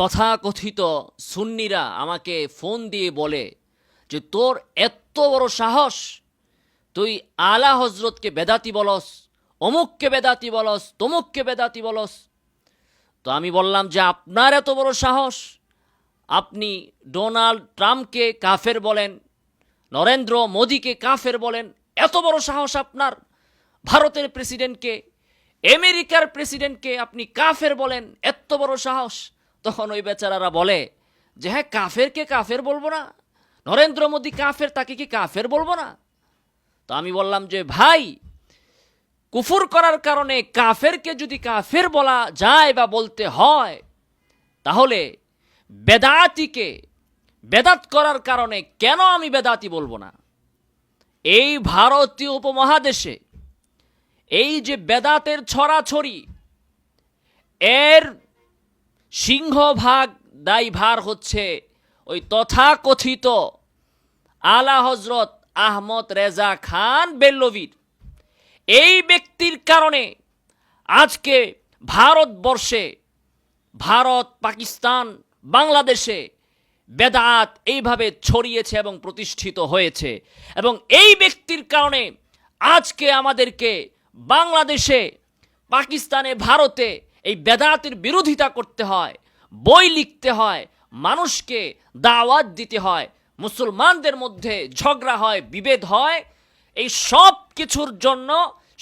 তথাকথিত সুন্নিরা আমাকে ফোন দিয়ে বলে যে তোর এত বড় সাহস, তুই আলা হজরতকে বেদাতি বলস, অমুককে বেদাতি বলস, তমুককে বেদাতি বলস। তো আমি বললাম যে আপনার এত বড় সাহস, আপনি ডোনাল্ড ট্রাম্পকে কাফের বলেন, নরেন্দ্র মোদীকে কাফের বলেন, এত বড় সাহস আপনার, ভারতের প্রেসিডেন্টকে, আমেরিকার প্রেসিডেন্টকে আপনি কাফের বলেন, এত বড় সাহস। তখন ওই বেচারারা বলে যে হ্যাঁ কাফেরকে কাফের বলব না? নরেন্দ্র মোদী কাফের, তাকে কি কাফের বলব না? তো আমি বললাম যে, ভাই, কুফুর করার কারণে কাফেরকে যদি কাফের বলা যায় বা বলতে হয়, তাহলে বেদাতিকে বেদাত করার কারণে কেন আমি বেদাতি বলব না? এই ভারতীয় উপমহাদেশে এই যে বেদাতের ছড়াছড়ি, এর সিংহভাগ দায়ভার হচ্ছে ওই তথাকথিত আলা হজরত আহমদ রেজা খান বেল্লবীর। এই ব্যক্তির কারণে আজকে ভারতবর্ষে, ভারত, পাকিস্তান, বাংলাদেশে বেদাত এইভাবে ছড়িয়েছে এবং প্রতিষ্ঠিত হয়েছে। এবং এই ব্যক্তির কারণে আজকে আমাদেরকে বাংলাদেশে, পাকিস্তানে, ভারতে এই বেদাতের বিরোধিতা করতে হয়, বই লিখতে হয়, মানুষকে দাওয়াত দিতে হয়, মুসলমানদের মধ্যে ঝগড়া হয়, বিভেদ হয়, এই সব কিছুর জন্য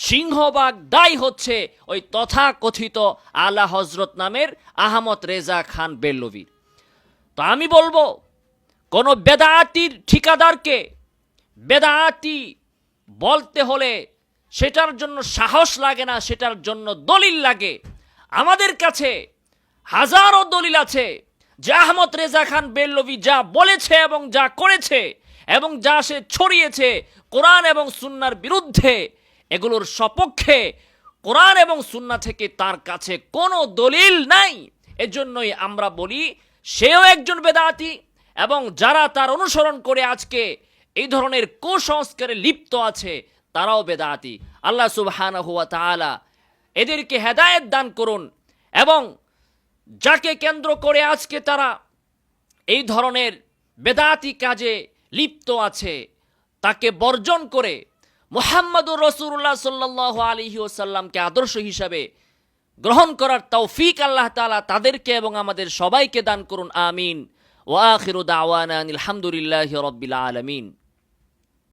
সিংহবাগ দায়ী হচ্ছে ওই তথাকথিত আলা হজরত নামের আহমদ রেজা খান বেল্লবীর। তো আমি বলব, কোনো বেদাতির ঠিকাদারকে বেদাতি বলতে হলে সেটার জন্য সাহস লাগে না, সেটার জন্য দলিল লাগে। আমাদের কাছে হাজারো দলিল আছে যে আহমদ রেজা খান বেল্লবি যা বলেছে এবং যা করেছে এবং যা সে ছড়িয়েছে কোরআন এবং সুন্নার বিরুদ্ধে, এগুলোর সপক্ষে কোরআন এবং সুন্না থেকে তার কাছে কোনো দলিল নাই। এজন্যই আমরা বলি, সেও একজন বেদাতি এবং যারা তার অনুসরণ করে আজকে এই ধরনের কুসংস্কারে লিপ্ত আছে, তারাও বেদাতি। আল্লাহ সুবহানাহু ওয়া তাআলা এদেরকে হেদায়েত দান করুন এবং যাকে কেন্দ্র করে আজকে তারা এই ধরনের বেদাতি কাজে লিপ্ত আছে, তাকে বর্জন করে মোহাম্মদুর রসুল্লাহ সাল্লাহ আলহি ওসাল্লামকে আদর্শ হিসাবে গ্রহণ করার তৌফিক আল্লাহ তালা তাদেরকে এবং আমাদের সবাইকে দান করুন, আমিন। ওয়াখিরু দাওয়ানা আলহামদুলিল্লাহ রব্বিল আলমিন।